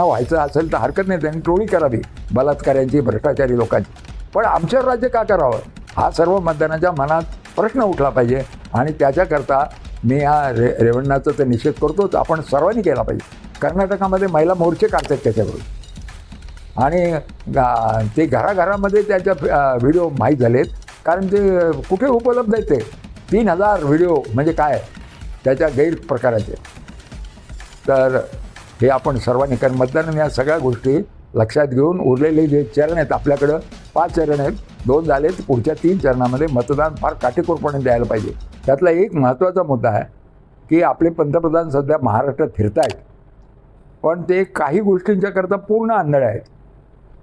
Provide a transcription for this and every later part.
त्यांना व्हायचं असेल तर हरकत नाही. त्यांनी टोळी करावी बलात्काऱ्यांची भ्रष्टाचारी लोकांची. पण आमच्यावर राज्य का करावं? हा सर्व मतदानाच्या मनात प्रश्न उठला पाहिजे आणि त्याच्याकरता मी हा रे रेवण्णाचा तर निषेध करतोच. आपण सर्वांनी केला पाहिजे. कर्नाटकामध्ये महिला मोर्चे काढतात त्याच्याकडून आणि गा- ते घराघरामध्ये त्याच्या व्हिडिओ माहीत झालेत. कारण ते कुठे उपलब्ध आहेत ते? तीन हजार व्हिडिओ म्हणजे काय? त्याच्या गैरप्रकाराचे. तर हे आपण सर्वांनी कारण मतदान या सगळ्या गोष्टी लक्षात घेऊन उरलेले जे चरण आहेत आपल्याकडं पाच चरण आहेत. दोन झाले पुढच्या तीन चरणामध्ये मतदान फार काटेकोरपणे द्यायला पाहिजे. त्यातला एक महत्त्वाचा मुद्दा आहे की आपले पंतप्रधान सध्या महाराष्ट्रात फिरतायत. पण ते काही गोष्टींच्याकरता पूर्ण आंधळे आहेत.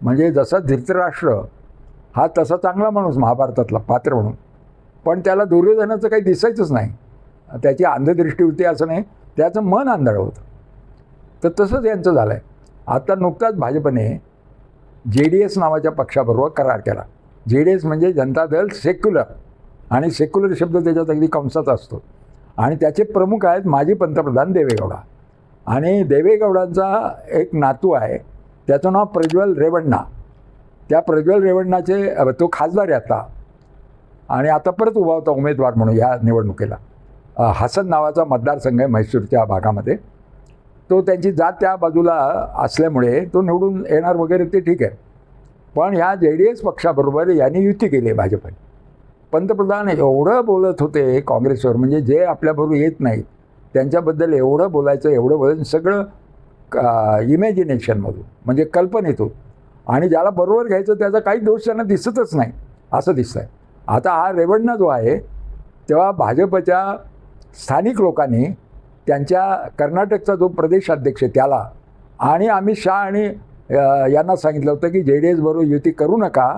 म्हणजे जसा धृतराष्ट्र हा तसा चांगला माणूस महाभारतातला पात्र म्हणून. पण त्याला दुर्योधनाचं काही दिसायचंच नाही. त्याची अंधदृष्टी होती असं नाही. त्याचं मन आंधळं होतं. तर तसंच यांचं झालं आहे आता नुकताच भाजपने जे डी एस नावाच्या पक्षाबरोबर करार केला. जे डी एस म्हणजे जनता दल सेक्युलर आणि सेक्युलर शब्द त्याच्यात अगदी कंसाचा असतो. आणि त्याचे प्रमुख आहेत माजी पंतप्रधान देवेगौडा. आणि देवेगौडांचा एक नातू आहे त्याचं नाव प्रज्वल रेवण्णा. त्या प्रज्वल रेवण्णाचे तो खासदार आहे आता. आणि आता परत उभा होता उमेदवार म्हणून या निवडणुकीला. हसन नावाचा मतदारसंघ आहे म्हैसूरच्या भागामध्ये. तो त्यांची जात त्या बाजूला असल्यामुळे तो निवडून येणार वगैरे ते ठीक आहे. पण ह्या जे डी एस पक्षाबरोबर यांनी युती केली आहे भाजपने. पंतप्रधान एवढं बोलत होते काँग्रेसवर म्हणजे जे आपल्याबरोबर येत नाहीत त्यांच्याबद्दल एवढं बोलायचं एवढं बोलायचं सगळं इमॅजिनेशनमधून म्हणजे कल्पनेतून. आणि ज्याला बरोबर घ्यायचं त्याचा काही दोष त्यांना दिसतच नाही असं दिसतं आहे आता हा रेवण्णा जो आहे तेव्हा भाजपच्या स्थानिक लोकांनी त्यांच्या कर्नाटकचा जो प्रदेशाध्यक्ष आहे त्याला. आणि अमित शहा आणि यांना सांगितलं होतं की जे डी एस बरोबर युती करू नका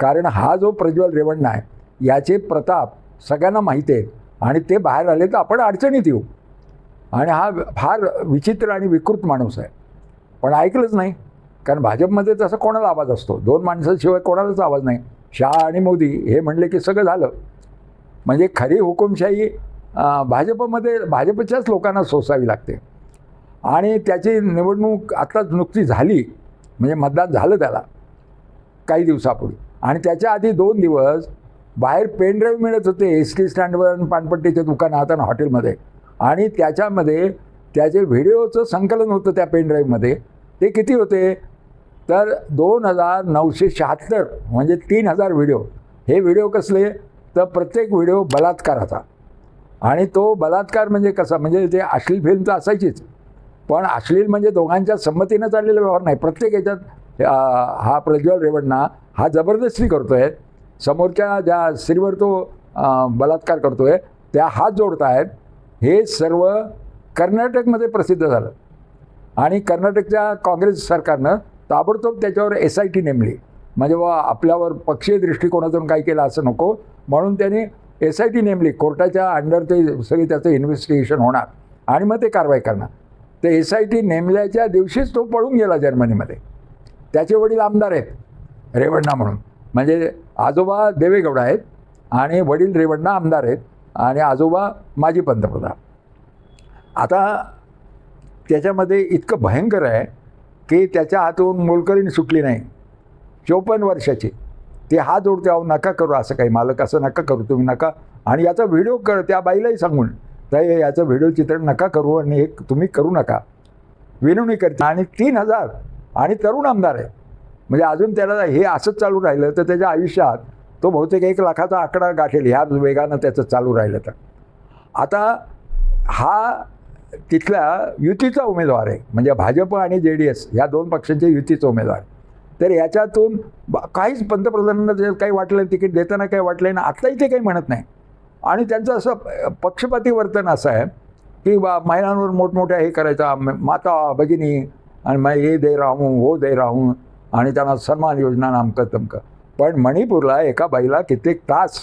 कारण हा जो प्रज्वल रेवण्णा आहे याचे प्रताप सगळ्यांना माहीत आहेत आणि ते बाहेर आले तर आपण अडचणीत येऊ. आणि हा फार विचित्र आणि विकृत माणूस आहे. पण ऐकलंच नाही कारण भाजपमध्ये तसं कोणाला आवाज असतो? दोन माणसाशिवाय कोणालाच आवाज नाही. शहा आणि मोदी हे म्हणले की सगळं झालं. म्हणजे खरी हुकुमशाही भाजपमध्ये भाजपच्याच लोकांना सोसावी लागते. आणि त्याची निवडणूक आत्ताच नुकती झाली म्हणजे मतदान झालं त्याला काही दिवसापूर्वी. आणि त्याच्या आधी दोन दिवस बाहेर पेनड्राईव्ह मिळत होते एस टी स्टँडवर पानपट्टीच्या दुकानात आणि हॉटेलमध्ये. आणि त्याच्यामध्ये त्याचे व्हिडिओचं संकलन होतं त्या पेनड्राईव्हमध्ये ते किती होते? तर दोन हजार नऊशे शहात्तर म्हणजे तीन हजार व्हिडिओ. हे व्हिडिओ कसले? तर प्रत्येक व्हिडिओ बलात्काराचा आणि तो बलात्कार म्हणजे कसा? म्हणजे ते अश्लील फिल्म तर असायचीच. पण अश्लील म्हणजे दोघांच्या संमतीनं चाललेला व्यवहार नाही. प्रत्येक याच्यात हा प्रज्वल रेवण्णा हा जबरदस्ती करतो आहे समोरच्या ज्या स्त्रीवर तो बलात्कार करतो आहे त्या हात जोडत आहेत हे सर्व कर्नाटकमध्ये प्रसिद्ध झालं. आणि कर्नाटकच्या काँग्रेस सरकारनं ताबडतोब त्याच्यावर एस आय टी नेमली. म्हणजे बा आपल्यावर पक्षीय दृष्टिकोनातून काही केलं असं नको. म्हणून त्यांनी एस आय टी नेमली कोर्टाच्या अंडर ते सगळी त्याचं इन्व्हेस्टिगेशन होणार. आणि मग ते कारवाई करणार. ते एस आय टी नेमल्याच्या दिवशीच तो पळून गेला जर्मनीमध्ये. त्याचे वडील आमदार आहेत रेवण्णा म्हणून. म्हणजे आजोबा देवेगौडा आहेत आणि वडील रेवण्णा आमदार आहेत आणि आजोबा माजी पंतप्रधान. आता त्याच्यामध्ये इतकं भयंकर आहे की त्याच्या हातून मोलकरीण सुटली नाही. चोपन्न वर्षाची. ते हात जोडते अहो नका करू असं काही मालक असं नका करू तुम्ही नका. आणि याचा व्हिडिओ कर त्या बाईलाही सांगून तर याचं व्हिडिओ चित्रण नका करू आणि हे तुम्ही करू नका. विनवणी करते. आणि तीन हजार आणि तरुण आमदार आहे. म्हणजे अजून त्याला हे असंच चालू राहिलं तर त्याच्या आयुष्यात तो बहुतेक एक लाखाचा आकडा गाठेल ह्या वेगानं त्याचं चालू राहिलं तर. आता हा तिथल्या युतीचा उमेदवार आहे. म्हणजे भाजप आणि जे डी एस ह्या दोन पक्षांचे युतीचा उमेदवार. तर याच्यातून ब- काहीच पंतप्रधानांना त्याच्यात काही वाटलं तिकीट देताना काही वाटलं ना आत्ताही ते काही म्हणत नाही. आणि त्यांचं असं पक्षपाती वर्तन असं आहे की बा महिलांवर मोठमोठ्या हे करायचा माता भगिनी आणि मग हे दे राहू वो दे राहू आणि त्यांना सन्मान योजना नामकं तमकं पण मणिपूरला एका बाईला कित्येक तास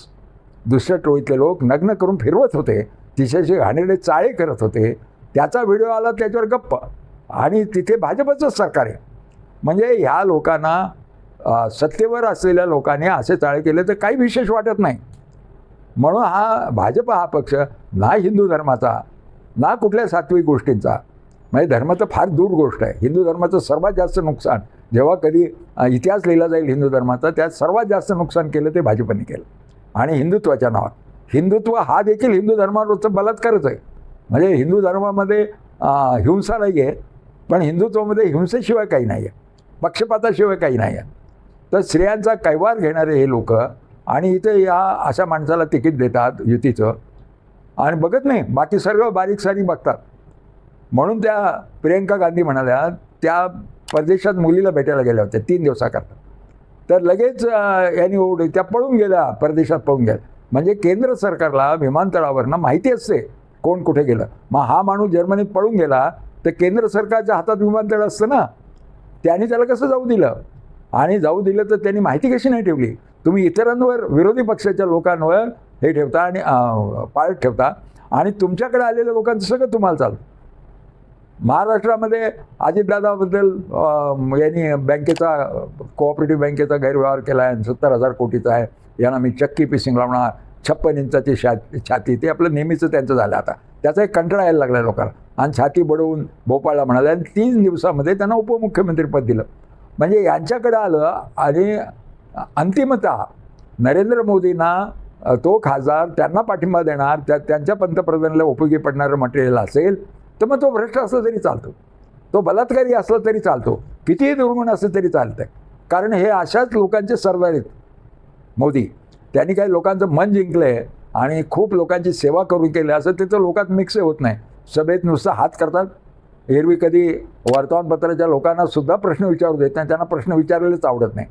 दुसऱ्या टोळीतले लोक नग्न करून फिरवत होते. तिच्याशी घाणेरडे चाळे करत होते. त्याचा व्हिडिओ आला त्याच्यावर गप्प. आणि तिथे भाजपचंच सरकार आहे. म्हणजे ह्या लोकांना सत्तेवर असलेल्या लोकांनी असे चाळे केले तर काही विशेष वाटत नाही. म्हणून हा भाजप हा पक्ष ना हिंदू धर्माचा ना कुठल्या सात्विक गोष्टींचा. म्हणजे धर्म तर फार दूर गोष्ट आहे. हिंदू धर्माचं सर्वात जास्त नुकसान जेव्हा कधी इतिहास लिहिला जाईल हिंदू धर्माचा त्यात सर्वात जास्त नुकसान केलं ते भाजपने केलं. आणि हिंदुत्वाच्या नावात. हिंदुत्व हा देखील हिंदू धर्मावरचा बलात्कारच आहे. म्हणजे हिंदू धर्मामध्ये हिंसा नाही आहे पण हिंदुत्वामध्ये हिंसेशिवाय काही नाही आहे पक्षपाताशिवाय काही नाही आहे. तर स्त्रियांचा कैवार घेणारे हे लोक आणि इथे या अशा माणसाला तिकीट देतात युतीचं. आणि बघत नाही बाकी सर्व बारीक सारीक बघतात. म्हणून त्या प्रियंका गांधी म्हणाल्या त्या परदेशात मुलीला भेटायला गेल्या होत्या तीन दिवसाकरता. तर लगेच यांनी ओढ त्या पळून गेल्या परदेशात पळून गेल्या. म्हणजे केंद्र सरकारला विमानतळावरनं माहिती असते कोण कुठे गेलं. मग हा माणूस जर्मनीत पळून गेला तर केंद्र सरकारच्या हातात विमानतळ असतं ना. त्यांनी त्याला कसं जाऊ दिलं? आणि जाऊ दिलं तर त्यांनी माहिती कशी नाही ठेवली? तुम्ही इतरांवर विरोधी पक्षाच्या लोकांवर हे ठेवता आणि पाळत ठेवता. आणि तुमच्याकडे आलेल्या लोकांचं सगळं तुम्हाला चालतं. महाराष्ट्रामध्ये अजितदादाबद्दल यांनी बँकेचा कोऑपरेटिव्ह बँकेचा गैरव्यवहार केला आहे. सत्तर हजार कोटीचा आहे. यांना मी चक्की पिसिंग लावणार. छप्पन इंचाची शा छाती. ते आपलं नेहमीचं त्यांचं झालं आता. त्याचा एक कंटाळा यायला लागला लोकांना. आणि छाती बडवून भोपाळला म्हणाले. आणि तीन दिवसामध्ये त्यांना उपमुख्यमंत्रीपद दिलं. म्हणजे यांच्याकडं आलं आणि अंतिमतः नरेंद्र मोदींना तो खासदार त्यांना पाठिंबा देणार त्या त्यांच्या पंतप्रधानाला उपयोगी पडणारं मटेरियल असेल तर मग तो भ्रष्ट असला तरी चालतो. तो बलात्कारी असला तरी चालतो. कितीही दुर्गुण असलं तरी चालतं कारण हे अशाच लोकांचे सरदार आहेत. मोदी त्यांनी काही लोकांचं मन जिंकलं आहे आणि खूप लोकांची सेवा करून केली असं तिथं लोकात मिक्स होत नाही. सभेत नुसतं हात करतात. एरवी कधी वर्तमानपत्राच्या लोकांना सुद्धा प्रश्न विचारू देत नाही त्यांना प्रश्न विचारायलाच आवडत नाही.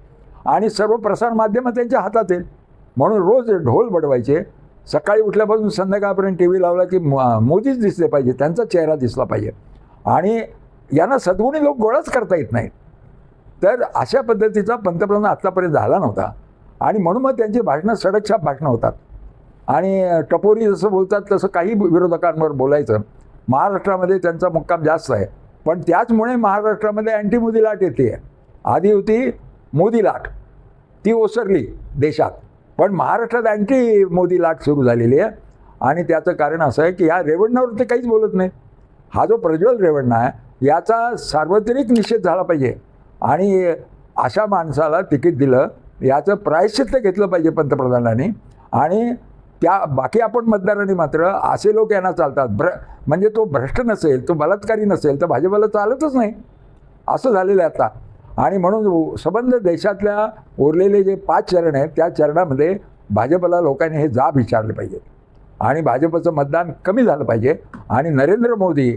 आणि सर्व प्रसार माध्यमं त्यांच्या हातात आहेत. म्हणून रोज ढोल बडवायचे. सकाळी उठल्यापासून संध्याकाळपर्यंत टी व्ही लावला की मोदीच दिसले पाहिजे त्यांचा चेहरा दिसला पाहिजे. आणि यांना सद्गुणी लोक गोळाच करता येत नाहीत. तर अशा पद्धतीचा पंतप्रधान आत्तापर्यंत झाला नव्हता. आणि म्हणून मग त्यांची भाषणं सडकछाप भाषणं होतात. आणि टपोरी जसं बोलतात तसं काही विरोधकांवर बोलायचं. महाराष्ट्रामध्ये त्यांचा मुक्काम जास्त आहे. पण त्याचमुळे महाराष्ट्रामध्ये अँटी मोदी लाट येते. आधी होती मोदी लाट. ती ओसरली देशात. पण महाराष्ट्रात अँटी मोदी लाट सुरू झालेली आहे. आणि त्याचं कारण असं आहे की या रेवण्णावर ते काहीच बोलत नाही. हा जो प्रज्वल रेवण्णा आहे याचा सार्वत्रिक निषेध झाला पाहिजे. आणि अशा माणसाला तिकीट दिलं याचं प्रायश्चित्त घेतलं पाहिजे पंतप्रधानांनी. आणि त्या बाकी आपण मतदारांनी मात्र असे लोक यांना चालतात. भ्र म्हणजे तो भ्रष्ट नसेल तो बलात्कारी नसेल तर भाजपला चालतच नाही. असं झालेलं आहे आता. आणि म्हणून संबंध देशातल्या उरलेले जे पाच चरण आहेत त्या चरणामध्ये भाजपला लोकांनी हे जाब विचारले पाहिजे. आणि भाजपचं मतदान कमी झालं पाहिजे. आणि नरेंद्र मोदी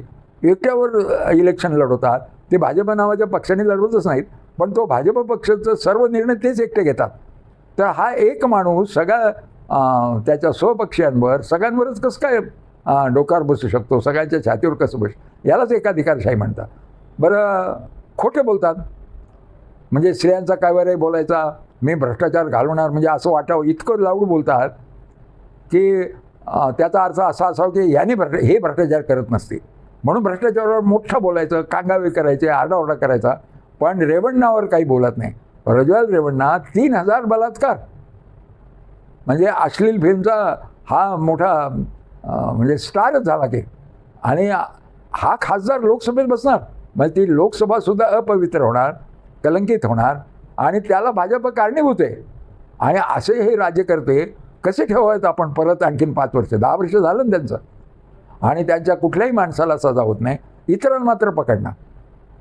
एकट्यावर इलेक्शन लढवतात. ते भाजप नावाच्या पक्षाने लढवतच नाहीत. पण तो भाजप पक्षाचं सर्व निर्णय तेच एकटे घेतात. तर हा एक माणूस सगळ्या त्याच्या स्वपक्षीयांवर सगळ्यांवरच कसं काय डोकार बसू शकतो? सगळ्यांच्या छातीवर कसं बस यालाच एकाधिकारशाही म्हणतात. बरं खोटे बोलतात. म्हणजे स्त्रियांचा काय बोलायचा? मी भ्रष्टाचार घालवणार म्हणजे असं वाटावं. इतकं लावून बोलतात की त्याचा अर्थ असा असावा की यांनी भ्रष्ट हे भ्रष्टाचार करत नसते म्हणून भ्रष्टाचारावर मोठं बोलायचं कांगावे करायचे आरडाओरडा करायचा. पण रेवण्णावर काही बोलत नाही. रजवाल रेवण्णा तीन हजार बलात्कार. म्हणजे अश्लील फिल्मचा हा मोठा म्हणजे स्टारच झाला की. आणि हा खासदार लोकसभेत बसणार. म्हणजे ती लोकसभासुद्धा अपवित्र होणार कलंकित होणार आणि त्याला भाजप कारणीभूत आहे. आणि असे हे राज्यकर्ते कसे ठेवायचं आपण परत आणखीन पाच वर्ष? दहा वर्ष झालं ना त्यांचं. आणि त्यांच्या कुठल्याही माणसाला सजा होत नाही. इतरांना मात्र पकडणार.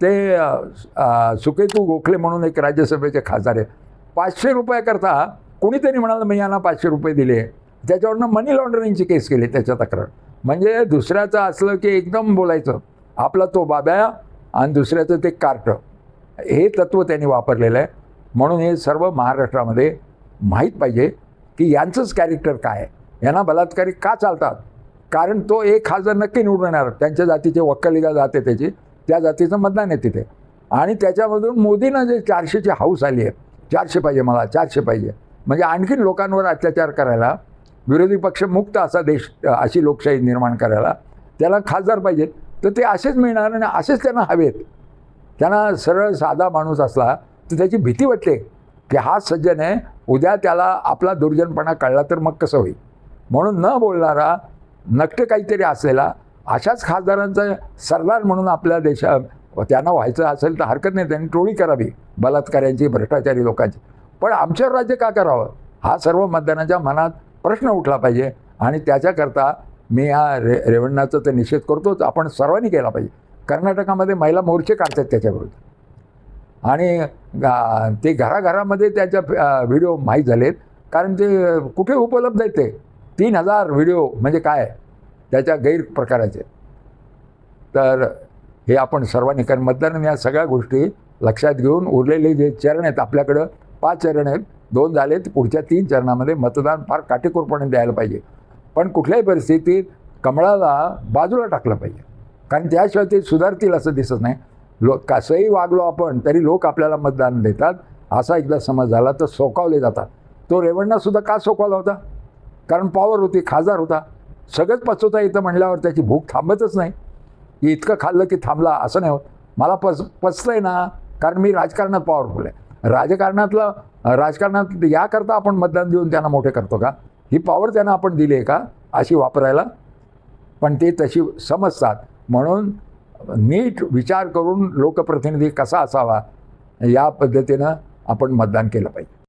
ते सुकेतू गोखले म्हणून एक राज्यसभेचे खासदार आहे. पाचशे रुपयाकरता कोणीतरी म्हणालं मी यांना पाचशे रुपये दिले. त्याच्यावरनं मनी लॉन्ड्रिंगची केस केली त्याच्या तक्रार. म्हणजे दुसऱ्याचं असलं की एकदम बोलायचं. आपला तो बाब्या आणि दुसऱ्याचं ते कार्ट. हे तत्त्व त्यांनी वापरलेलं आहे. म्हणून हे सर्व महाराष्ट्रामध्ये माहीत पाहिजे की यांचंच कॅरेक्टर काय आहे. यांना बलात्कारी का चालतात? कारण तो एक खासदार नक्की निवडून येणार. त्यांच्या जातीचे वक्कलिगा जाते त्याची. त्या जातीचं मतदान आहे तिथे. आणि त्याच्यामधून मोदींना जे चारशेची हाऊस आली आहे. चारशे पाहिजे मला चारशे पाहिजे. म्हणजे आणखीन लोकांवर अत्याचार करायला विरोधी पक्ष मुक्त असा देश अशी लोकशाही निर्माण करायला त्याला खासदार पाहिजेत. तर ते असेच मिळणार आणि असेच त्यांना हवेत. त्यांना सरळ साधा माणूस असला तर त्याची भीती वाटते की हा सज्जन आहे उद्या त्याला आपला दुर्जनपणा कळला तर मग कसं होईल? म्हणून न बोलणारा नक्ट काहीतरी असलेला अशाच खासदारांचा सरदार म्हणून आपल्या देशा त्यांना व्हायचं असेल तर हरकत नाही त्यांनी टोळी करावी बलात्काऱ्यांची भ्रष्टाचारी लोकांची. पण आमच्यावर राज्य का करावं? हा सर्व मतदानाच्या मनात प्रश्न उठला पाहिजे. आणि त्याच्याकरता मी हा रे रेवण्णाचा तर निषेध करतोच. आपण सर्वांनी केला पाहिजे. कर्नाटकामध्ये महिला मोर्चे काढतात त्याच्याविरुद्ध. आणि ते घराघरामध्ये त्याच्या व्हिडिओ माहीत झालेत. कारण ते कुठे उपलब्ध आहेत ते? तीन हजार व्हिडिओ म्हणजे काय? त्याच्या गैरप्रकाराचे. तर हे आपण सर्वांनी कारण मतदान या सगळ्या गोष्टी लक्षात घेऊन उरलेले जे चरण आहेत आपल्याकडं पाच चरण आहेत. दोन झालेत. पुढच्या तीन चरणामध्ये मतदान फार काटेकोरपणे द्यायला पाहिजे. पण कुठल्याही परिस्थितीत कमळाला बाजूला टाकलं पाहिजे. कारण त्याशिवाय ते सुधारतील असं दिसत नाही. लो कसंही वागलो आपण तरी लोक आपल्याला मतदान देतात. असा एकदा समज झाला तर सोकावले जातात. तो रेवण्णासुद्धा का सोकावला होता? कारण पॉवर होती खासदार होता. सगळंच पचवता येतं म्हणल्यावर त्याची भूक थांबतच नाही. की इतकं खाल्लं की थांबला असं नाही होत. मला पच आहे ना कारण मी राजकारणात पॉवरफुल आहे. राजकारणातलं राजकारणात याकरता आपण मतदान देऊन त्यांना मोठे करतो का? ही पॉवर त्यांना आपण दिली आहे का? अशी वापरायला. पण ते तशी समजतात. म्हणून नीट विचार करून लोकप्रतिनिधी कसा असावा या पद्धतीनं आपण मतदान केलं पाहिजे.